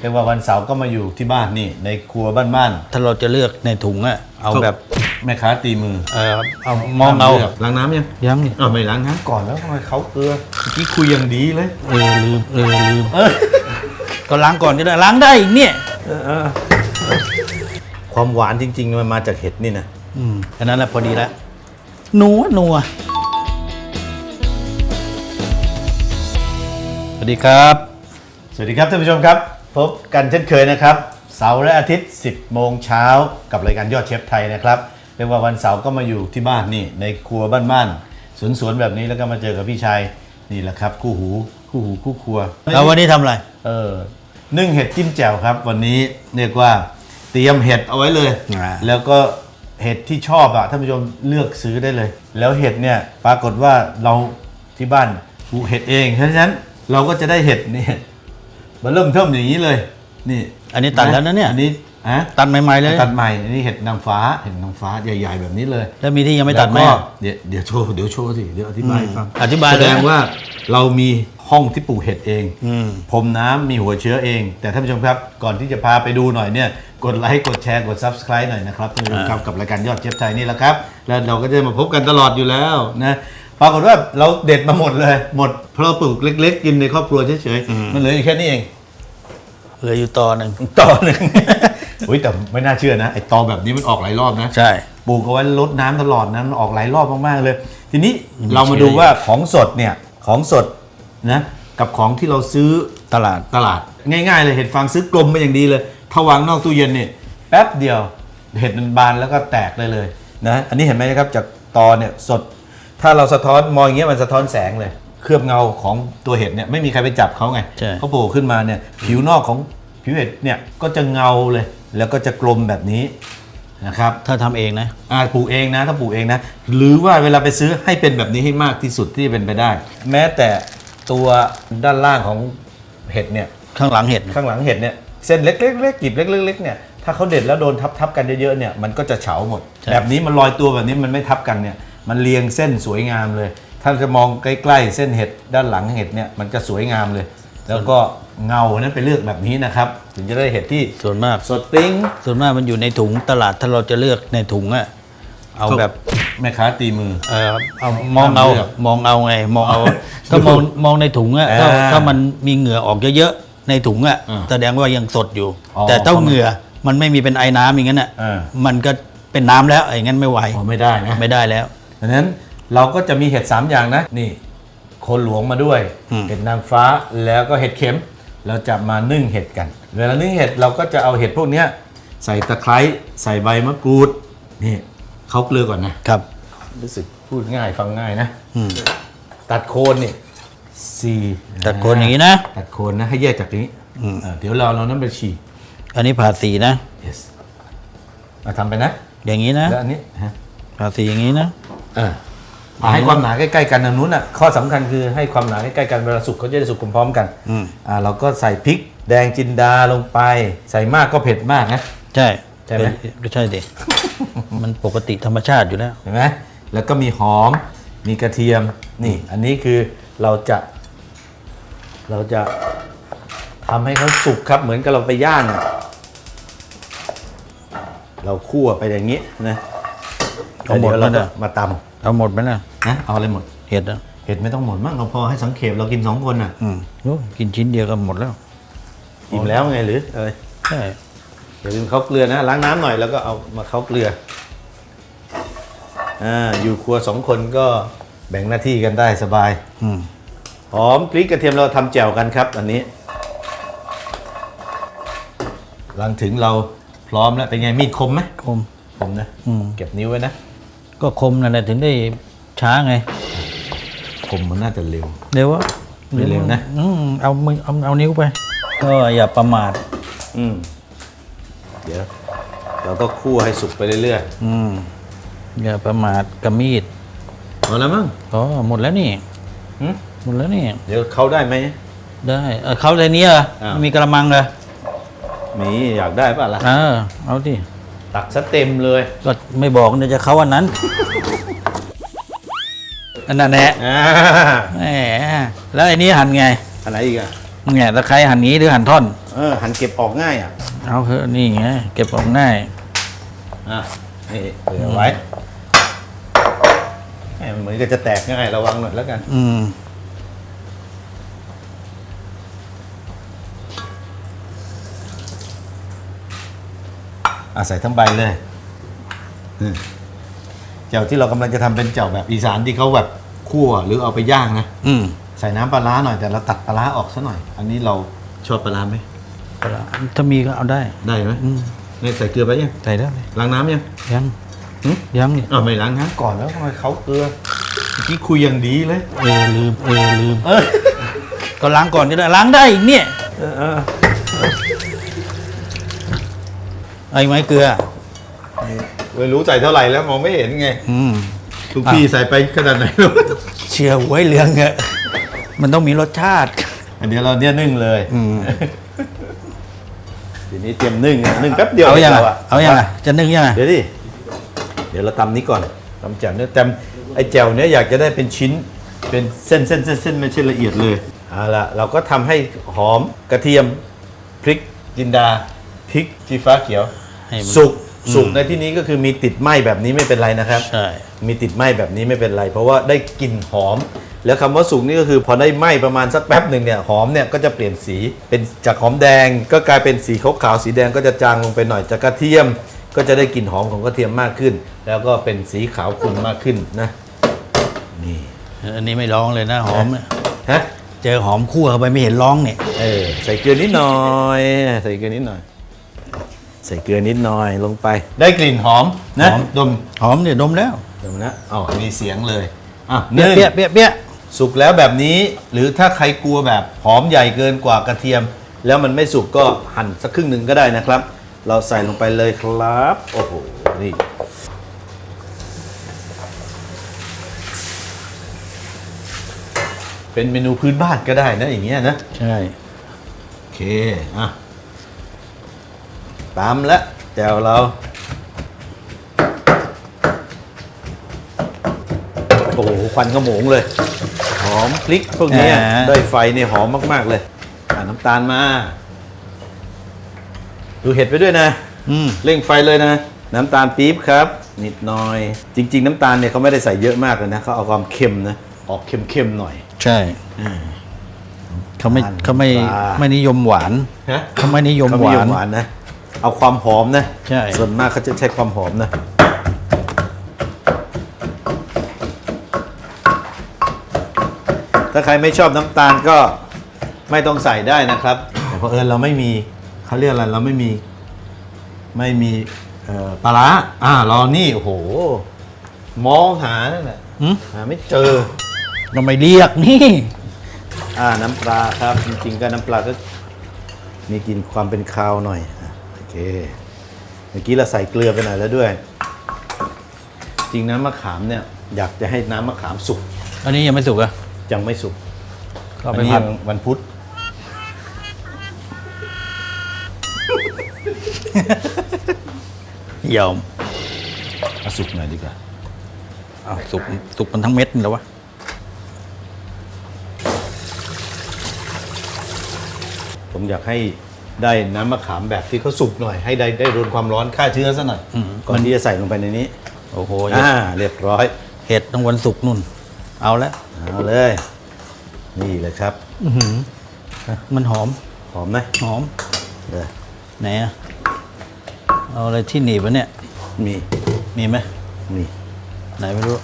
เรียกว่าวันเสาร์ก็มาอยู่ที่บ้านนี่ในครัวบ้านถ้าเราจะเลือกในถุงอะๆเอาแบบแม่ค้าตีมือเออเอามองเอาล้างน้ำยังยังนี่อ้าวไม่ล้างน้ำก่อนแล้วทำไมเขาเกลือเมื่อกี้คุยอย่างดีเลย เออลืมเออลืมเออก็ล้างก่อนก็ได้ล้างได้อีกเนี่ย ความหวานจริงๆมันมาจากเห็ดนี่นะอืมอันนั้นแหละพอดีแล้วนัวนัวสวัสดีครับ สวัสดีครับท่านผู้ชมครับ พบกันเช่นเคยนะครับ เสาร์และอาทิตย์ 10 โมงเช้ากับรายการยอดเชฟไทยนะครับเรียกว่าวันเสาร์ก็มาอยู่ที่บ้านนี่ในครัวบ้านๆสวนๆแบบนี้แล้วก็มาเจอกับพี่ชายนี่แหละครับ คู่หูคู่หูคู่ครัวแล้ววันนี้ทำอะไร เออนึ่งเห็ดจิ้มแจ่วครับ วันนี้เรียกว่าเตรียมเห็ดเอาไว้เลย อ่า แล้วก็เห็ดที่ชอบอะท่านผู้ชมเลือกซื้อได้เลย แล้วเห็ดเนี่ยปรากฏว่าเราที่บ้านปลูกเห็ดเองเพราะฉะนั้นเราก็จะได้เห็ดนี่ มาเริ่มเทิมอย่างนี้เลย นี่อันนี้ตัดแล้วนะเนี่ยอันนี้ฮะตัดใหม่ๆเลย ตัดใหม่อันนี้เห็ดนางฟ้าเห็ดนางฟ้าใหญ่ ๆ แบบนี้เลยแล้วมีที่ยังไม่ตัดไหมแล้วก็เดี๋ยวเดี๋ยวโชว์เดี๋ยวโชว์สิเดี๋ยวอธิบายให้ฟังอธิบายแสเลยดงว่าเรามีห้องที่ปลูกเห็ดเองอืม พรมน้ำมีหัวเชื้อเอง แต่ท่านผู้ชมครับก่อนที่จะพาไปดูหน่อยเนี่ยกดไลค์กดแชร์กด Subscribe หน่อยนะครับท่านผู้ชมครับกับรายการยอดเชฟไทยนี่แหละครับ แล้วเราก็จะมาพบกันตลอดอยู่แล้วนะ ปรากฏว่าเราเด็ดมาหมดเลย หมดเพราะเราปลูกเล็ก ๆ กินในครอบครัวเฉยๆมันเหลืออยู่แค่นี้เอง เหลืออยู่ตอหนึ่งต่อหนึ่งอุ้ยแต่ไม่น่าเชื่อนะไอตอแบบนี้มันออกหลายรอบนะใช่ปลูกเอาไว้ลดน้ำตลอดนะมันออกหลายรอบมากๆเลย ทีนี้มีเรามาเชื้อดูว่าของสดเนี่ยของสดนะกับของที่เราซื้อตลาดตลาด ง่ายๆเลยเห็ดฟางซื้อกลมมาอย่างดีเลยถ้าวางนอกตู้เย็นเนี่ยแป๊บเดียวเห็ดมันบานแล้วก็แตกเลยเลยนะอันนี้เห็นไหมครับจากตอเนี่ยสด ถ้าเราสะท้อนมองอย่างเงี้ยมันสะท้อนแสงเลย เคลือบเงาของตัวเห็ดเนี่ยไม่มีใครไปจับเขาไงใช่ เขาโผล่ขึ้นมาเนี่ยผิวนอกของผิวเห็ดเนี่ยก็จะเงาเลย แล้วก็จะกลมแบบนี้นะครับ ถ้าทำเองนะ อ่าปลูกเองนะถ้าปลูกเองนะ หรือว่าเวลาไปซื้อให้เป็นแบบนี้ให้มากที่สุดที่จะเป็นไปได้ แม้แต่ตัวด้านล่างของเห็ดเนี่ย ข้างหลังเห็ดนะข้างหลังเห็ดเนี่ยเส้นเล็กๆเล็กๆกลีบเล็กๆเนี่ยถ้าเขาเด็ดแล้วโดนทับๆกันเยอะๆเนี่ยมันก็จะเฉาหมด แบบนี้มันลอยตัวแบบนี้มันไม่ทับกันเนี่ย มันเรียงเส้นสวยงามเลย ถ้าจะมองใกล้ๆเส้นเห็ดด้านหลังเห็ดเนี่ยมันจะสวยงามเลย แล้วก็เงานั้นไปเลือกแบบนี้นะครับ ถึงจะได้เห็ดที่ส่วนมาก สดปิ้งส่วนมากมันอยู่ในถุงตลาดถ้าเราจะเลือกในถุงอะเอาแบบแม่ค้าตีมือ เออเอามองเอาเลือกมองเอาไงมองเอาถ้ามองมองในถุงอะถ้าอ่าถ้ามันมีเหงื่อออกเยอะๆในถุงอะอ่าแสดงว่ายังสดอยู่อ๋อแต่ถ้าเหงื่อมันไม่มีเป็นไอ้น้ำอย่างนั้นอะอ่ามันก็เป็นน้ำแล้วอย่างนั้นไม่ไหวอ๋อไม่ได้นะไม่ได้แล้ว ดังนั้นเราก็จะมีเห็ด 3 อย่างนะนี่โคนหลวงมาด้วยอืมเห็ดนางฟ้าแล้วก็เห็ดเข็ม เราจะมานึ่งเห็ดกัน เวลานึ่งเห็ดเราก็จะเอาเห็ดพวกเนี้ยใส่ตะไคร้ใส่ใบมะกรูดนี่เขาเกลือก่อนนะครับรู้สึกพูดง่ายฟังง่ายนะอืมตัดโคนนี่สี่ตัดโคนอย่างนี้นะ ตัดโคนนะให้แยกจากนี้อืมเออเดี๋ยวเราเรานั้นไปฉีกอันนี้ผ่าสีนะ yes มาทำไปนะ อย่างนี้นะแล้วอันนี้ฮะผ่าสีอย่างนี้นะเออมา ให้ความหนาใกล้ๆกันทางนู้นอะข้อสำคัญคือให้ความหนาใกล้ๆกันเวลาสุกเขาจะได้สุกพร้อมๆกันอืมอ่าเราก็ใส่พริกแดงจินดาลงไป ใส่มากก็เผ็ดมากนะใช่ใช่ไหมก็ใช่ดิมันปกติธรรมชาติอยู่แล้วเห็นไหมแล้วก็มีหอมมีกระเทียมนี่ อันนี้คือเราจะ เราจะทำให้เขาสุกครับ เหมือนกับเราไปย่างอะเราคั่วไปอย่างนี้นะเอาหมดแล้วแล้วก็นะมาต เอาหมดไหมล่ะำนะเอาอะไรหมด เห็ดอะเห็ดไม่ต้องหมดมั้งเราพอให้สังเขปเรากินสองคนอะอืมโอ้กินชิ้นเดียวก็หมดแล้วอิ่มแล้วไงหรือเอยใช่อย่าลืมเขาเกลือนะล้างน้ำหน่อยแล้วก็เอามาเขาเกลืออ่าอยู่ครัวสองคนก็แบ่งหน้าที่กันได้สบาย อืมหอมพริกกระเทียมเราทำแจ่วกันครับ อันนี้ หลังถึงเราพร้อมแล้วเป็นไงมีดคมไหมคมคมนะอืมเก็บนิ้วไว้นะ ก็คมนั่นแหละถึงได้ช้าไงคมมันน่าจะเร็ว เร็ววะไม่เร็วนะ อืมเอามือเอาเอานิ้วไป ก็อย่าประมาท อืมเดี๋ยวเราก็คั่วให้สุกไปเรื่อยอืมอย่าประมาทกับมีดๆพอแล้วมั้งอ๋อหมดแล้วนี่ หึหมดแล้วนี่ เดี๋ยวเขาได้ไหม ได้เออเขาในนี้เหรออ้าวไม่มีกระมังเลยมีอยากได้ป่ะล่ะ เออเอาดิ ตักซะเต็มเลย ก็ไม่บอกเดี๋ยวจะเขาอันนั้น อันนั้นแหละอ่าแหมแล้วไอ้นี้หั่นไงอันไหนอีกอะนเนี่ยตะไคร้หั่นนี้หรือหั่นท่อน เออหั่นเก็บออกง่ายอะเอาเถอะนี่ไงเก็บออกง่าย อะนี่เหลือไว้แหมมันเหมือนกับจะแตกง่ายระวังหน่อยแล้วกัน อืม อะใส่ทั้งใบเลยอืมแจ่วที่เรากำลังจะทำเป็นแจ่วแบบอีสานที่เขาแบบคั่วหรือเอาไปย่างนะ อืมใส่น้ำปลาร้าหน่อยแต่เราตัดปลาร้าออกซะหน่อย อันนี้เราชอบปลาร้าไหมถ้ามีก็เอาได้ ได้ไหมอืม นี่ใส่เกลือไปยังใส่ได้เลยล้างน้ำยังยังหึยังนี่อ่าวไม่ล้างน้ำก่อนแล้วทำไมเขาเกลือเมื่อกี้คุยอย่างดีเลย เออลืมเออลืม เออก็ล้างก่อนก็ได้ล้างได้อีกเนี่ย เออเออ ไอ้ไม้เกลือ ไม่รู้ใส่เท่าไหร่แล้วมองไม่เห็นไงอืม ทุกพี่ใส่ไปขนาดไหนไม่รู้เชื่อหวยเหลืองเอะมันต้องมีรสชาติ อันเดี๋ยวเราเนี่ยนึ่งเลยอืม ทีนี้เตรียมนึ่งอะนึ่งแป๊บเดียวเอายังเราอะเอายังอะจะนึ่งยังอะเดี๋ยวดิเดี๋ยวเราตำนี้ก่อนตำแจ่วเนี่ยแต่ไอ้แจ่วเนี่ยอยากจะได้เป็นชิ้นเป็นเส้นเส้นเส้นเส้นไม่ใช่ละเอียดเลยเอาละเราก็ทำให้หอมกระเทียมพริกจินดา พริกจีฟ้าเขียว ให้มัน สุกสุกในที่นี้ก็คือมีติดไหมแบบนี้ไม่เป็นไรนะครับ ใช่ มีติดไหมแบบนี้ไม่เป็นไร เพราะว่าได้กลิ่นหอม แล้วคำว่าสุกนี่ก็คือพอได้ไหมประมาณสักแป๊บหนึ่งเนี่ยหอมเนี่ยก็จะเปลี่ยนสีเป็นจากหอมแดงก็กลายเป็นสีขาวๆสีแดงก็จะจางลงไปหน่อยจากกระเทียม ก็จะได้กลิ่นหอมของกระเทียมมากขึ้น แล้วก็เป็นสีขาวขุ่นมากขึ้นนะนี่อันนี้ไม่ร้องเลยนะหอมอะฮะเจอหอมคั่วเข้าไปไม่เห็นร้องเนี่ย เออใส่เกลือนิดหน่อย ใส่เกลือนิดหน่อย ใส่เกลือนิดหน่อยลงไป ได้กลิ่นหอมนะดมหอมเนี่ยดมแล้วดมนะอ๋อมีเสียงเลยอะเปี้ยนึ่งเปี้ยเปี้ยเปี้ยสุกแล้วแบบนี้ หรือถ้าใครกลัวแบบหอมใหญ่เกินกว่ากระเทียม แล้วมันไม่สุกก็หั่นสักครึ่งหนึ่งก็ได้นะครับ เราใส่ลงไปเลยครับโอ้โหนี่เป็นเมนูพื้นบ้านก็ได้นะอย่างเงี้ยนะ ใช่ โอเค อะ ตามแล้วแจวเรา โอ้โหควันขโมงเลย หอมพริกพวกเนี้ยได้ไฟเนี่ยหอมมาก ๆ เลยอะน้ำตาลมา ดูเห็ดไปด้วยนะ อืม เร่งไฟเลยนะ น้ำตาลปี๊บครับ นิดหน่อย จริง ๆ น้ำตาลเนี่ยเขาไม่ได้ใส่เยอะมากเลยนะเขาเอาความเค็มนะ ออกเค็มๆหน่อย ใช่เขาไม่ทานเขาไม่ปลา ไม่นิยมหวานฮะเขาไม่นิยมเขาหไม่วานิยนมหวานนะ เอาความหอมนะใช่ ส่วนมากเขาจะใช้ความหอมนะ ถ้าใครไม่ชอบน้ำตาลก็ไม่ต้องใส่ได้นะครับ แต่เพราะเอิญเราไม่มีเขาเรียกอะไรเราไม่มี ไม่มีเอ่อปลาร้าอ่าเรานี่โอ้โห มองหานั่นแหละหืมหาไม่เจอ เราไม่เรียกนี่ อ่าน้ำปลาครับ จริงๆก็น้ำปลาก็มีกลินความเป็นคาวหน่อยอะโอ เค เมื่อกี้เราใส่เกลือไปหน่อยแล้วด้วย จริงน้ำมะขามเนี่ย อยากจะให้น้ำมะขามสุกอันนี้ยังไม่สุกอะยังไม่สุกก็อัไปนนี้ผัยัดงวันพุธยอมเอาสุกหน่อยดีกว่าเอาสุกสุกมันทั้งเม็ดนี่แล้ววะผมอยากให้ ได้น้ำมะขามแบบที่เขาสุกหน่อย ให้ได้ได้โดนความร้อนฆ่าเชื้อซะหน่อยก่อนที่จะใส่ลงไปในนี้โอ้โหอ่าเรียบร้อยเห็ดต้องวันศุกร์นุ่น เอาแล้วเอาเลย นี่เลยครับอื้อหือมันหอมหอมไหมหอม เดี๋ยวไหนอะเอาอะไรที่หนีบวะเนี่ย มีมีไหมมีไหนไม่รู้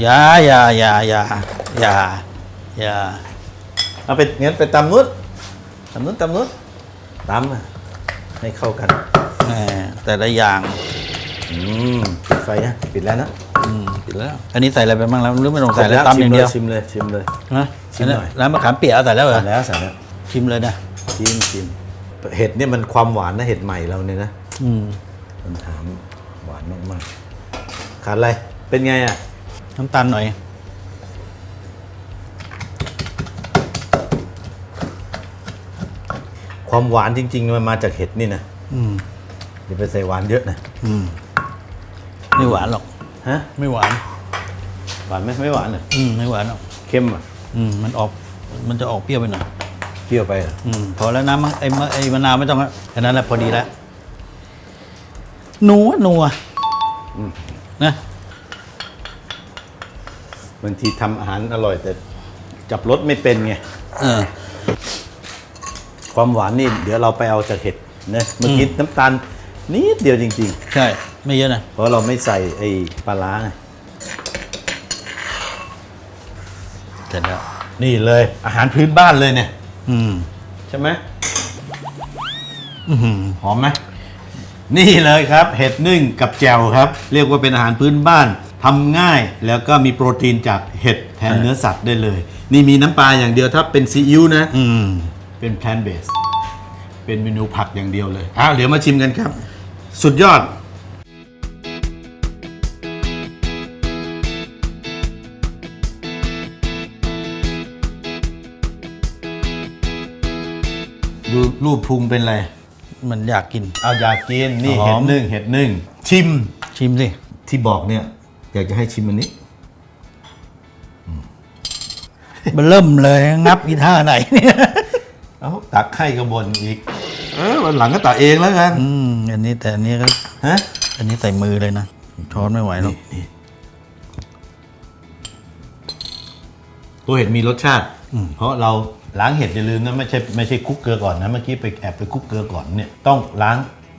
อยาอยาอยาอยาอยาอยาเอาไปงั้นไปตำนุ้น ตำนุ้นตำนุ้นตำอะให้เข้ากันแหมแต่ละอย่างอืมปิดไฟนะปิดแล้วนะอืมปิดแล้ว อันนี้ใส่อะไรไปบ้างแล้วหรือไม่ต้องใส่แล้วตำอย่างเดียวชิมเลยชิมเลย นะชิมหน่อยน้ำมะขามเปียกเอาใส่แล้วเหรใส่อแล้วใส่แล้วชิมเลยนะชิมชิมเห็ดเนี่ยมันความหวานนะเห็ดใหม่เราเนี่ยนะอืมมันถามหวานมากๆขาดอะไรเป็นไงอะน้ำตาลหน่อย ความหวานจริง ๆ มันมาจากเห็ดนี่นะอืมอย่าไปใส่หวานเยอะนะอืมไม่หวานหรอก ฮะไม่หวาน หวานไหมไม่หวานเหรออืมไม่หวานหรอก เค็มอะอืมมันออกมันจะออกเปรี้ยวไปหน่อยเปรี้ยวไปเหรออืมพอแล้วน้ำมะไอ้มะไอ้มะนาวไม่ต้องละแค่นั้นแหละพอดีแล้วนัวนัวนะบางทีทำอาหารอร่อยแต่จับรสไม่เป็นไง เออ ความหวานนี่เดี๋ยวเราไปเอาจากเห็ดนะเมื่อกี้น้ำตาลนิดเดียวจริง ใช่ ไม่เยอะนะๆ เพราะเราไม่ใส่ไอ้ปลาร้าไงเสร็จแล้ว นี่เลย อาหารพื้นบ้านเลยเนี่ย อืม ใช่ไหมอื้อหือหอมไหมนี่เลยครับ เห็ดนึ่งกับแจ่วครับ เรียกว่าเป็นอาหารพื้นบ้านทำง่ายแล้วก็มีโปรตีนจากเห็ดแทนเนื้อสัตว์ได้เลย นี่มีน้ำปลาอย่างเดียวถ้าเป็นซีอิ๊วนะ อืม เป็นแพลนเบสเป็นเมนูผักอย่างเดียวเลยอ้าวเดี๋ยวมาชิมกันครับ สุดยอด ดูรูปพุงเป็นไร มันอยากกิน เอาอยากกินนี่หอเห็ดม นึ่งเห็ดนึ่งชิมชิมสิ ที่บอกเนี่ยอยากจะให้ชิมอันนี้ มันเริ่มเลยงับกีท่าไหนเนี่ย เอาตักให้กระบนอีก เออวันหลังก็ตักเองแล้วกันอืมอันนี้แต่อันนี้ก็ฮะอันนี้ใส่มือเลยนะช้อนไม่ไหวหรอกนี่ตัวเห็ดมีรสชาติ เพราะเราล้างเห็ดอย่าลืมนะไม่ใช่ไม่ใช่คลุกเกลือก่อนนะเมื่อกี้ไปแอบไปคลุกเกลือก่อนเนี่ยต้องล้าง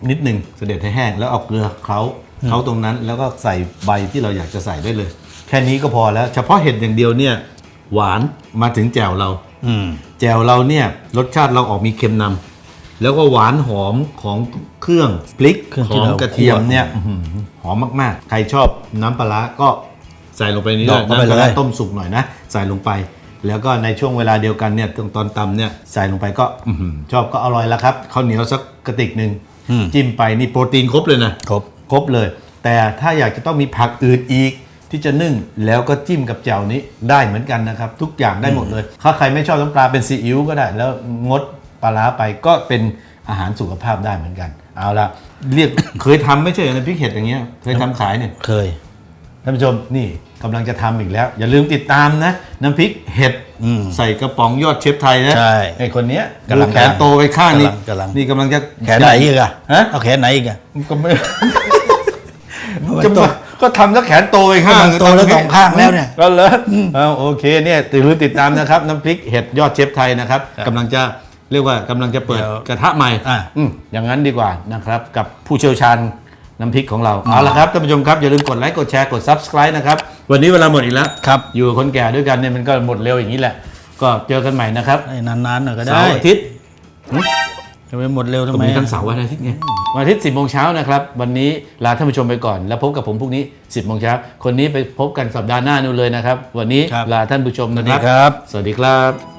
นิดหนึ่งเสด็จให้แห้งแล้วเอาเกลือเขาเขาตรงนั้น แล้วก็ใส่ใบที่เราอยากจะใส่ได้เลย แค่นี้ก็พอแล้ว เฉพาะเห็ดอย่างเดียวเนี่ยหวานมาถึงแจ่วเราอืม แจ่วเราเนี่ยรสชาติเราออกมีเค็มนำแล้วก็หวานหอมของเครื่องพริกเครื่องหที่อมเรากระเทียมคั่วเนี่ยอื้อหือหอมมากๆ ใครชอบน้ำปลาร้าก็ใส่ลงไปนี่ดอกเข้าไปน้ำปลาร้าเลยต้มสุกหน่อยนะ ใส่ลงไป แล้วก็ในช่วงเวลาเดียวกันเนี่ยตรงตอนตำเนี่ยใส่ลงไปก็อื้อหือชอบก็อร่อยแล้วครับข้าวเหนียวสักกระติกหนึ่งอืมจิ้มไปนี่โปรตีนครบเลยนะครบครบเลย แต่ถ้าอยากจะต้องมีผักอื่นอีก ที่จะนึ่งแล้วก็จิ้มกับแจ่วนี้ได้เหมือนกันนะครับ ทุกอย่างได้หมดเลย ถ้าใครไม่ชอบน้ำปลาเป็นซีอิ๊วก็ได้ แล้วงดปลาร้าไปก็เป็นอาหารสุขภาพได้เหมือนกัน เอาละเรียก เคยทำไม่ใช่เหรอน้ำพริกเห็ดอย่างเงี้ยเคยทำขายเนี่ยเคย ท่านผู้ชมนี่กำลังจะทำอีกแล้ว อย่าลืมติดตามนะน้ำพริกเห็ดอืมใส่กระป๋องยอดเชฟไทยนะใช่ไอคนเนี้ยกำลังดูแขนโตไปข้างนี้กำลังกำลัง นี่กำลังจะแขนไหนอีกอะฮะเอาแขนไหนอีกอะก็ไม่มันจะโตมา ก็ทำแล้วแขนโตไปข้างมันโตแล้วสองข้างแล้วเนี่ยก็เลยเอาโอเคเนี่ยอย่าลืมติดตามนะครับ น้ำพริกเห็ดยอดเชฟไทยนะครับครับกำลังจะเรียกว่ากำลังจะเปิดเดี๋ยวกระทะใหม่อะอืมอย่างนั้นดีกว่านะครับกับผู้เชี่ยวชาญน้ำพริกของเราเอาละครับท่านผู้ชมครับอย่าลืมกดไลค์กดแชร์กด subscribe นะครับวันนี้เวลาหมดอีกแล้วครับอยู่กับคนแก่ด้วยกันเนี่ยมันก็หมดเร็วอย่างนี้แหละ ก็เจอกันใหม่นะครับให้นานๆหน่อยก็ได้เสาร์อาทิตย์จะไปหมดเร็วทำก็ไมมีอะทั้งเสาร์วันอาทิตย์ไง วันอาทิตย์ 10 โมงเช้านะครับ วันนี้ลาท่านผู้ชมไปก่อน แล้วพบกับผมพรุ่งนี้ 10 โมงเช้า คนนี้ไปพบกันสัปดาห์หน้านู่นเลยนะครับ วันนี้ครับลาท่านผู้ชมสวันะสดีครับครับ สวัสดีครับ